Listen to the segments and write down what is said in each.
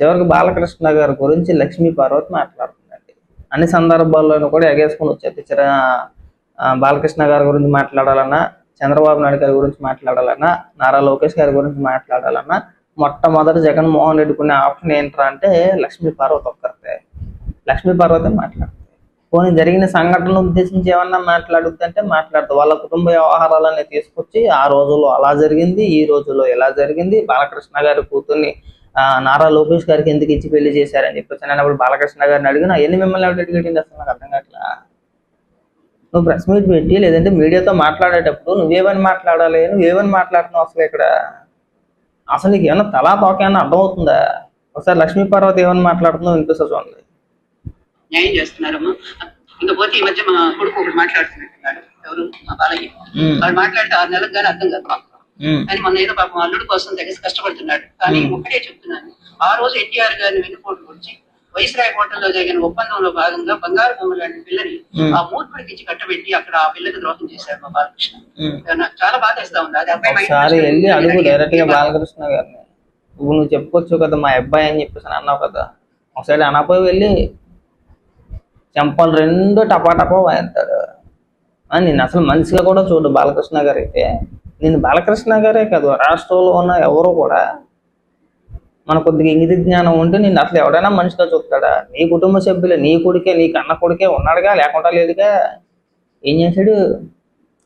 చివరికి బాలకృష్ణ గారి గురించి లక్ష్మీ పార్వతి మాట్లాడుతుందండి. అన్ని సందర్భాల్లోనూ కూడా ఎగేసుకుని వచ్చేది చిర బాలకృష్ణ గారి గురించి మాట్లాడాలన్నా చంద్రబాబు నాయుడు గారి గురించి మాట్లాడాలన్నా నారా లోకేష్ గారి గురించి మాట్లాడాలన్నా మొట్టమొదటి జగన్మోహన్ రెడ్డి కొనే ఆప్షన్ ఏంట్రా అంటే లక్ష్మీ పార్వతి ఒక్కరితే లక్ష్మీ పార్వతి మాట్లాడుతుంది. పోనీ జరిగిన సంఘటనలు ఉద్దేశించి ఏమన్నా మాట్లాడుద్దంటే మాట్లాడుతుంది వాళ్ళ కుటుంబ వ్యవహారాలన్నీ తీసుకొచ్చి ఆ రోజుల్లో అలా జరిగింది ఈ రోజుల్లో ఇలా జరిగింది. బాలకృష్ణ గారి కూతుర్ని నారా లోకేష్ గారికి ఎందుకు ఇచ్చి పెళ్ళి చేశారని చెప్పేసి నేను అప్పుడు బాలకృష్ణ గారిని అడిగిన ఎన్ని మిమ్మల్ని ఎవరు అడిగేటింది అసలు? నాకు అర్థం కావట్లా. నువ్వు ప్రెస్ మీట్ పెట్టి లేదంటే మీడియాతో మాట్లాడేటప్పుడు నువ్వేమని మాట్లాడాలి? నువ్వేమని మాట్లాడుతున్నావు అసలు ఇక్కడ? అసలు నీకు ఏమన్నా తలా తోక ఏమన్నా అర్థమవుతుందా? ఒకసారి లక్ష్మీ పార్వతి ఏమని మాట్లాడుతుందో వినిపిస్తా చూడండి. న్యాయం చేస్తున్నారమ్మా. ఇంకపోతే ఈ మధ్య మా కొడుకు ఒకటి ఎవరు? మా బాలయ్య. వాడు మాట్లాడితే ఆరు నెలలకు కానీ అర్థం కాదు కానీ మొన్న ఏదో పాపం అల్లుడు కోసం తెగసి కష్టపడుతున్నాడు. కానీ ఒకటే చెప్తున్నాను. ఆ రోజు ఎన్టీఆర్ గారిని వెన్నుపోటు వచ్చి వైస్రాయ్ హోటల్లో జరిగిన ఒప్పందంలో భాగంగా బంగారు బొమ్మ లాంటి పిల్లని ఆ మూర్ఖుడికి ఇచ్చి కట్టబెట్టి అక్కడ ఆ పిల్లకి ద్రోహం చేశాడు మా బాలకృష్ణ. నాకు చాలా బాధేస్తా ఉంది. అది అబ్బాయి డైరెక్ట్గా బాలకృష్ణ గారిని. నువ్వు నువ్వు చెప్పుకోవచ్చు కదా మా అబ్బాయి అని చెప్పేసి అని అన్నావు కదా. ఒకసారి అనపోయి వెళ్ళి చెంపలు రెండు టపా టపా వాయిస్తాడు ఆ, నిన్ను అసలు మనిషిగా కూడా చూడు బాలకృష్ణ గారు అయితే. నేను బాలకృష్ణ గారే కాదు రాష్ట్రంలో ఉన్న ఎవరు కూడా మన కొద్దిగా ఇంగిత జ్ఞానం ఉంటే నేను అసలు ఎవడైనా మనిషిగా చూస్తాడా? నీ కుటుంబ సభ్యులు నీ కొడుకే నీ కన్న కొడుకే ఉన్నాడుగా లేకుండా లేదుగా? ఏం చేశాడు?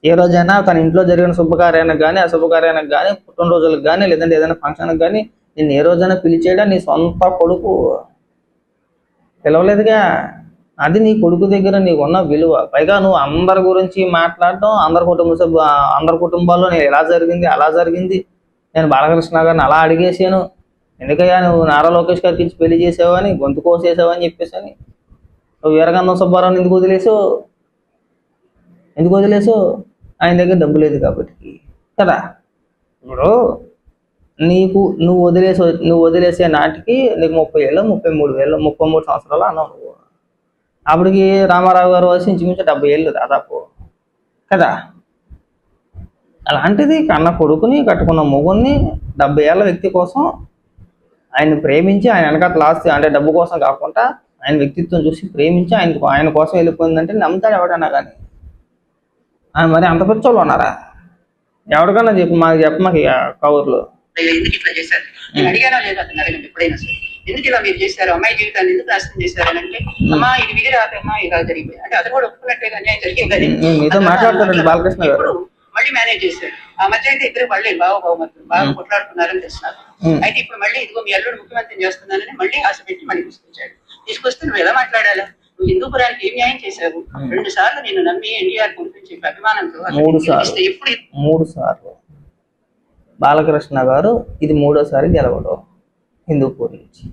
ఏ రోజైనా తన ఇంట్లో జరిగిన శుభకార్యానికి కానీ అశుభకార్యానికి కానీ పుట్టినరోజులకు కానీ లేదంటే ఏదైనా ఫంక్షన్కి కానీ నేను ఏ రోజైనా పిలిచేయడా నీ సొంత కొడుకు పిలవలేదుగా? అది నీ కొడుకు దగ్గర నీకు ఉన్న విలువ. పైగా నువ్వు అందరి గురించి మాట్లాడటం అందరి కుటుంబ సభ్యు అందరి కుటుంబాల్లో నేను ఎలా జరిగింది అలా జరిగింది. నేను బాలకృష్ణ గారిని అలా అడిగేసాను ఎందుకయ్యా నువ్వు నారా లోకేష్ గారికి ఇచ్చి పెళ్ళి చేసావని గొంతు కోసేసావని చెప్పేసి అని నువ్వు వీరగంధం సుబ్బారావుని ఎందుకు వదిలేసో ఎందుకు వదిలేసో ఆయన దగ్గర డబ్బు లేదు కాబట్టి. కదా? ఇప్పుడు నీకు నువ్వు వదిలేసి నువ్వు వదిలేసే నాటికి నీకు ముప్పై ఏళ్ళు ముప్పై మూడు వేలు ముప్పై మూడు సంవత్సరాలు అన్నావు నువ్వు. అప్పటికి రామారావు గారు వచ్చి ఇంచుమించు డెబ్బై ఏళ్ళు దాదాపు. కదా? అలాంటిది కన్న కొడుకుని కట్టుకున్న మొగుడిని డెబ్బై ఏళ్ళ వ్యక్తి కోసం ఆయన ప్రేమించి ఆయన వెనకాల ఆస్తి అంటే డబ్బు కోసం కాకుండా ఆయన వ్యక్తిత్వం చూసి ప్రేమించి ఆయన ఆయన కోసం వెళ్ళిపోయిందంటే నమ్ముతాడు ఎవడన్నా కానీ ఆయన మరి అంత పిచ్చోళ్ళు ఉన్నారా? ఎవరికన్నా చెప్పు మాకు చెప్ప మాకు ఇక కవర్లు. ఇట్లా చేశారు? అడిగానా లేదా? ఎప్పుడైనా ఎందుకు ఇలా మీరు చేశారు అమ్మాయి జీవితాన్ని ఎందుకు నాశనం చేశారు అని అంటే అమ్మా ఇది విధి రాదమ్మా ఇలా జరిగిపోయింది అంటే అది కూడా ఒప్పుకున్నట్టే కానీ ఆయన జరిగింది కానీ బాలకృష్ణ ఇప్పుడు మళ్ళీ మేనేజ్ చేశాడు ఆ మధ్య అయితే ఇద్దరు మళ్ళీ బావ బావమతులు బాగా కొట్లాడుకున్నారని తెలుసు నాకు ఉమ్. అయితే ఇప్పుడు మళ్ళీ ఇదిగో మీ అల్లుడు ముఖ్యమంత్రిని చేస్తున్నానని మళ్ళీ ఆశ పెట్టి మళ్ళీ తీసుకొచ్చాడు. తీసుకొస్తే నువ్వు ఎలా మాట్లాడాలా? నువ్వు హిందూపురానికి ఏం న్యాయం చేశావు? రెండు సార్లు నేను నమ్మి ఎన్టీఆర్ గురించి చెప్పి అభిమానంతో అతన్ని మూడు సార్లు. గెలిపిస్తే ఎప్పుడు మూడు సార్లు. బాలకృష్ణ గారు ఇది మూడోసారి గెలవడం. హిందూపూర్ నుంచి.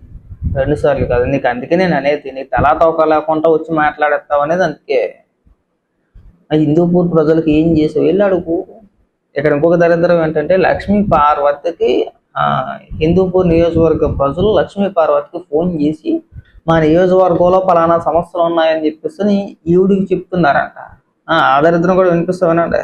రెండు సార్లు కాదు నీకు అందుకే నేను అనేది నీకు తలా తోక లేకుండా వచ్చి మాట్లాడేస్తావు అనేది అందుకే. ఆ హిందూపూర్ ప్రజలకు ఏం చేసావు? వెళ్ళి అడుగు. ఇక్కడ ఇంకొక దరిద్రం ఏంటంటే లక్ష్మీ పార్వతికి ఆ, హిందూపూర్ నియోజకవర్గ ప్రజలు లక్ష్మీ పార్వతికి ఫోన్ చేసి మా నియోజకవర్గంలో పలానా సమస్యలు ఉన్నాయని చెప్పేసి ఈవిడికి చెప్తున్నారంట. ఆ ఆ దరిద్రం కూడా వినిపిస్తామనండి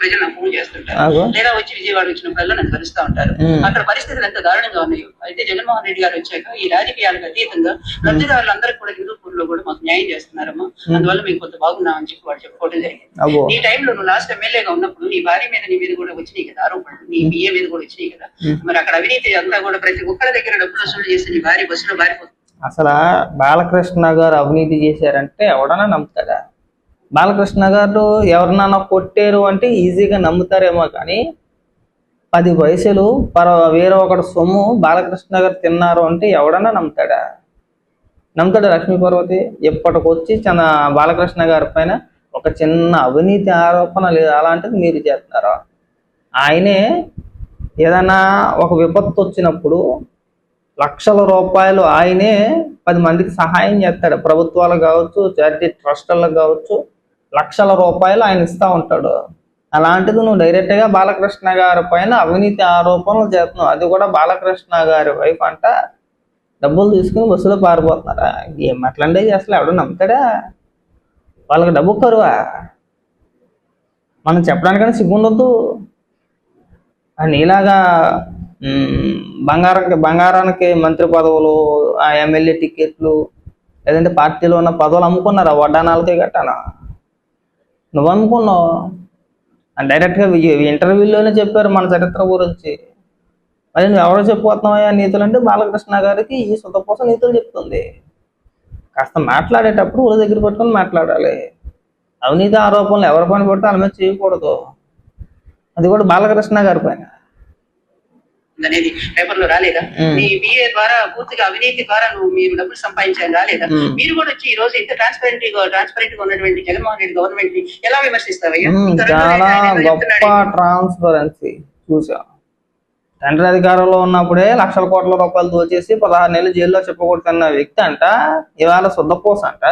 ప్రజలు నాకు ఫోన్ చేస్తుంటారు. లేదా వచ్చి విజయవాడ వచ్చినప్పుడల్లా నన్ను కలుస్తా ఉంటారు. అక్కడ పరిస్థితులు ఎంత దారుణంగా ఉన్నాయో. అయితే జగన్మోహన్ రెడ్డి గారు వచ్చాక ఈ రాజకీయాలకు అతీతంగా లబ్ధిదారులందరికీ కూడా హిందూపూర్లో కూడా మాకు న్యాయం చేస్తున్నారమ్మా. అందువల్ల మేము కొంత బాగున్నామని చెప్పి వాళ్ళు చెప్పుకోవడం జరిగింది. ఈ టైంలో నువ్వు లాస్ట్ ఎమ్మెల్యేగా ఉన్నప్పుడు నీ భార్య మీద నీ మీద కూడా వచ్చినాయి కదా ఆరోపణలు. నీ బిఏ మీద కూడా వచ్చినాయి కదా. మరి అక్కడ అవినీతి అంతా కూడా ప్రతి ఒక్కరి దగ్గర డబ్బులు వసూలు చేసి నీ భార్య బస్సులో బారిపోతుంది అసలు బాలకృష్ణ గారు అవినీతి చేశారంటే ఎవడన్నా నమ్ముతాడా? బాలకృష్ణ గారు ఎవరినన్నా కొట్టారు అంటే ఈజీగా నమ్ముతారేమో కానీ పది పైసలు పర వేరే ఒకటి సొమ్ము బాలకృష్ణ గారు తిన్నారు అంటే ఎవడన్నా నమ్ముతాడా? నమ్ముతాడా లక్ష్మీ పార్వతి? ఇప్పటికొచ్చి చిన్న బాలకృష్ణ గారి పైన ఒక చిన్న అవినీతి ఆరోపణ లేదు అలాంటిది మీరు చేస్తున్నారు? ఆయనే ఏదైనా ఒక విపత్తు వచ్చినప్పుడు లక్షల రూపాయలు ఆయనే పది మందికి సహాయం చేస్తాడు. ప్రభుత్వాలు కావచ్చు చారిటీ ట్రస్టులకు కావచ్చు లక్షల రూపాయలు ఆయన ఇస్తా ఉంటాడు. అలాంటిది నువ్వు డైరెక్ట్గా బాలకృష్ణ గారి పైన అవినీతి ఆరోపణలు చేస్తున్నావు. అది కూడా బాలకృష్ణ గారి వైఫ్ అంట. డబ్బులు తీసుకుని బస్సులో పారిపోతున్నారా? ఏం అట్లాంటివి అసలు ఎవడు నమ్ముతాడా? వాళ్ళకి డబ్బు కరువా? మనం చెప్పడానికైనా సిగ్గుండొద్దు. అండ్ ఇలాగా బంగారానికి బంగారానికి మంత్రి పదవులు ఆ ఎమ్మెల్యే టికెట్లు లేదంటే పార్టీలో ఉన్న పదవులు అమ్ముకున్నారా? వడ్డానాలకే గట్టానా? నువ్వు అమ్ముకున్నావు డైరెక్ట్గా ఇంటర్వ్యూలోనే చెప్పారు మన చరిత్ర గురించి. మరి నువ్వు ఎవరో చెప్పుకోతున్నావా నీతులు అంటే బాలకృష్ణ గారికి ఈ సుతపోసం నీతులు చెప్తుంది. కాస్త మాట్లాడేటప్పుడు ఊరి దగ్గర పెట్టుకొని మాట్లాడాలి. అవినీతి ఆరోపణలు ఎవరి పని పడితే వాళ్ళ మీద చేయకూడదు. అది కూడా బాలకృష్ణ గారి పైన. అనేది పేపర్లో రాలేదా. నీ బిఏ ద్వారా పూర్తిగా అవినీతి ద్వారా నువ్వు మీరు డబ్బులు సంపాదించారు రాలేదా. మీరు కూడా వచ్చి ఈ రోజు ఇంత ట్రాన్స్పరెంట్ ట్రాన్స్పరెంట్గా ఉన్నటువంటి జగన్మోహన్ రెడ్డి గవర్నమెంట్ని ఎలా విమర్శిస్తావయ్యా. ట్రాన్స్పరెన్సీ చూసా తండ్రి అధికారంలో ఉన్నప్పుడే లక్షల కోట్ల రూపాయలు దోచేసి పదహారు నెలలు జైల్లో చెప్పకూడదన్న వ్యక్తి అంట ఇవాళ శుద్ధపోస అంట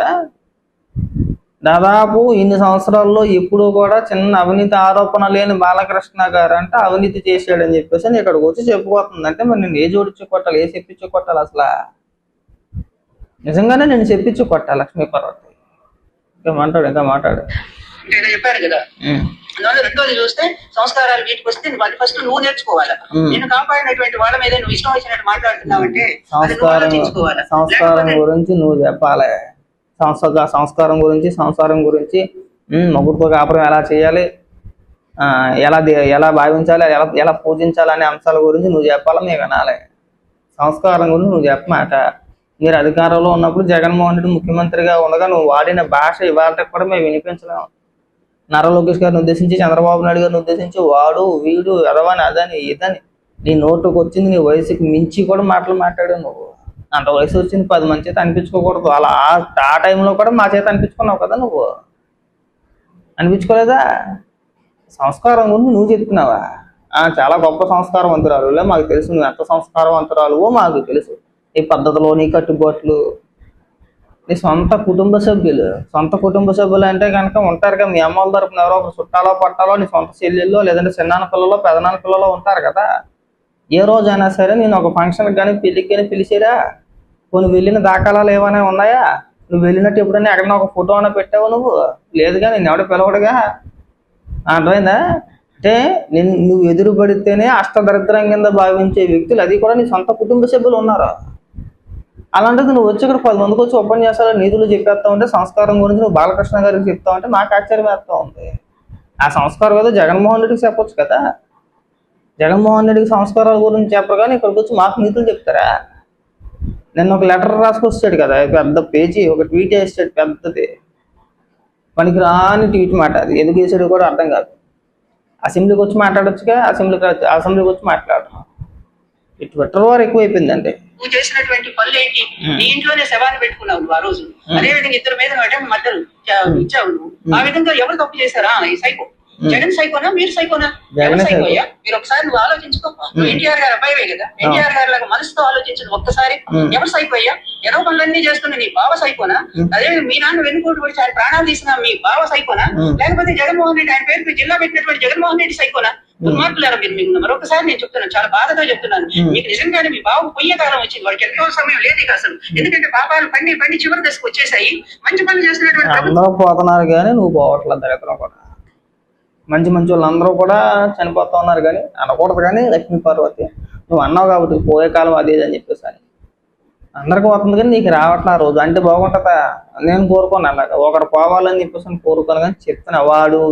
దాదాపు ఇన్ని సంవత్సరాల్లో ఎప్పుడు కూడా చిన్న అవినీతి ఆరోపణ లేని బాలకృష్ణ గారు అంట అవినీతి చేశాడని చెప్పేసి నేను ఇక్కడికి వచ్చి చెప్పుకోతుందంటే మరి నేను ఏ జోడించి కొట్టాలి ఏ చెప్పించి కొట్టాలి అసలు? నిజంగానే నేను చెప్పించి కొట్టాలి లక్ష్మీ పర్వతి. ఇంకా మాట్లాడు ఇంకా మాట్లాడు. చెప్పాడు కదా. అందువల్ల రెండోది చూస్తే సంస్కారాలు వీటికి వస్తే వాటి ఫస్ట్ నువ్వు నేర్చుకోవాలా. నిన్ను కాపాడినటువంటి వాళ్ళ మీద నువ్వు ఇష్టం వచ్చినట్టు మాట్లాడుతున్నావంటే అది నువ్వు సంస్కారం గురించి నువ్వు చెప్పాలి. సంస్క సంస్కారం గురించి సంసారం గురించి ఉమ్, మొగుడుతో కాపురం ఎలా చేయాలి ఆ, ఎలా ఎలా భావించాలి ఎలా ఎలా పూజించాలి అనే అంశాల గురించి నువ్వు చెప్పాలి మేము వినాలి. సంస్కారం గురించి నువ్వు చెప్పమాట మీరు అధికారంలో ఉన్నప్పుడు జగన్మోహన్ రెడ్డి ముఖ్యమంత్రిగా ఉండగా నువ్వు వాడిన భాష ఇవాళ కూడా మేము వినిపించలేము నారా లోకేష్ గారిని ఉద్దేశించి చంద్రబాబు నాయుడు గారిని ఉద్దేశించి వాడు వీడు ఎదవని అదని ఇదని నీ నోటుకు వచ్చింది నీ వయసుకి మించి కూడా మాటలు మాట్లాడావు నువ్వు. అంత వయసు వచ్చింది పది మంది చేత అనిపించుకోకూడదు. అలా ఆ- టైంలో కూడా మా చేత అనిపించుకున్నావు కదా నువ్వు? అనిపించుకోలేదా? సంస్కారం గురించి నువ్వు చెప్తున్నావా? చాలా గొప్ప సంస్కారవంతురాలు మాకు తెలుసు నువ్వు ఎంత సంస్కారవంతురాలువో మాకు తెలుసు. నీ పద్ధతిలో నీ కట్టుబాట్లు. నీ సొంత కుటుంబ సభ్యులు. సొంత కుటుంబ సభ్యులు అంటే కనుక ఉంటారు కదా మీ అమ్మల తరపున ఎవరో ఒక చుట్టాలో పట్టాలో నీ సొంత చెల్లెల్లో లేదంటే చిన్నాన్న పిల్లలో పెదనాన్న పిల్లలో ఉంటారు కదా. ఏ రోజైనా సరే నేను ఒక ఫంక్షన్కి కానీ పెళ్ళికి కానీ పిలిచేరా? కొన్ని వెళ్ళిన దాఖలాలు ఏమైనా ఉన్నాయా? నువ్వు వెళ్ళినట్టు ఎప్పుడైనా ఎక్కడ ఒక ఫోటో అయినా పెట్టావు నువ్వు? లేదుగా నేను ఎవడో పిలవడుగా? అర్థమైందా? అంటే నేను నువ్వు ఎదురుపడితేనే అష్టదరిద్రం కింద భావించే వ్యక్తులు అది కూడా నీ సొంత కుటుంబ సభ్యులు ఉన్నారు? అలాంటిది నువ్వు వచ్చి ఇక్కడ పది మందికి వచ్చి ఉపన్యాసాలు నీతులు చెప్పేస్తా ఉంటే సంస్కారం గురించి నువ్వు బాలకృష్ణ గారికి చెప్తా ఉంటే నాకు ఆశ్చర్యం వేస్తూ ఉంది. ఆ సంస్కారం ఏదో జగన్మోహన్ రెడ్డికి చెప్పొచ్చు కదా? జగన్మోహన్ రెడ్డికి సంస్కారాల గురించి చెప్పరు కానీ ఇక్కడికి వచ్చి మాకు నీతులు చెప్తారా? నిన్న ఒక లెటర్ రాసుకొచ్చాడు కదా పెద్ద పేజీ ఒక ట్వీట్ చేసాడు పెద్దది. మనకి రాని ట్వీట్ మాట అది. ఎందుకు వేసాడు కూడా అర్థం కాదు. అసెంబ్లీకి వచ్చి మాట్లాడొచ్చుగా అసెంబ్లీకి అసెంబ్లీకి వచ్చి మాట్లాడడం ఈ ట్విట్టర్ వారు ఎక్కువైపోయిందండి. నువ్వు చేసినటువంటి పనులు ఏంటి. నీ ఇంట్లోనే శవాన్ని పెట్టుకున్నావు నువ్వు ఆ రోజు. అదే విధంగా ఇద్దరు మీద మర్డర్ ఇచ్చావు నువ్వు. ఆ విధంగా ఎవరు తప్పు చేశారా? ఈ సైకో. జగన్ సైకోనా? మీరు సైకోనా? జగనే ఎవరు సైకో. సైకోయ్యా మీరు ఒకసారి నువ్వు ఆలోచించుకో. నువ్వు ఎన్టీఆర్ గారు అబ్బాయివే కదా. ఎన్టీఆర్ గారి లాగా మనసుతో ఆలోచించదు ఒక్కసారి. ఎవరు సైకోయ్యా ఏదో పనులన్నీ చేస్తున్న నీ బావ సైకోనా. అదే మీ నాన్న వెన్నుకోటు పడి ఆయన ప్రాణాలు తీసిన మీ బావ సైకోనా. లేకపోతే జగన్మోహన్ రెడ్డి ఆయన పేరుకి జిల్లా పెట్టినటువంటి జగన్మోహన్ రెడ్డి సైకోనా? దుర్మార్గులారా మీరు మీకు? మరొకసారి నేను చెప్తున్నాను చాలా బాధతో చెప్తున్నాను. మీకు నిజంగానే మీ బాబు పొయ్యే కాలం వచ్చింది. వాడికి ఎంతో సమయం లేదు ఇక అసలు. ఎందుకంటే పాపాలు పండి పండి చివరి దశకు వచ్చేసాయి మంచి పనులు చేస్తున్నటువంటి పోతున్నారు కానీ నువ్వు పోవట్లేదు మంచి మంచి వాళ్ళందరూ కూడా చనిపోతా ఉన్నారు కానీ అనకూడదు కానీ లక్ష్మీ పార్వతి. నువ్వు అన్నావు కాబట్టి పోయే కాలం అదే ఇది అని చెప్పేసరి అందరికి పోతుంది కానీ నీకు రావట్లే ఆ రోజు. అంటే బాగుంటుందా? నేను కోరుకోను అలాగా. ఒకరు పోవాలని చెప్పేసి అని కోరుకోను కానీ చెప్తున్నా వాడు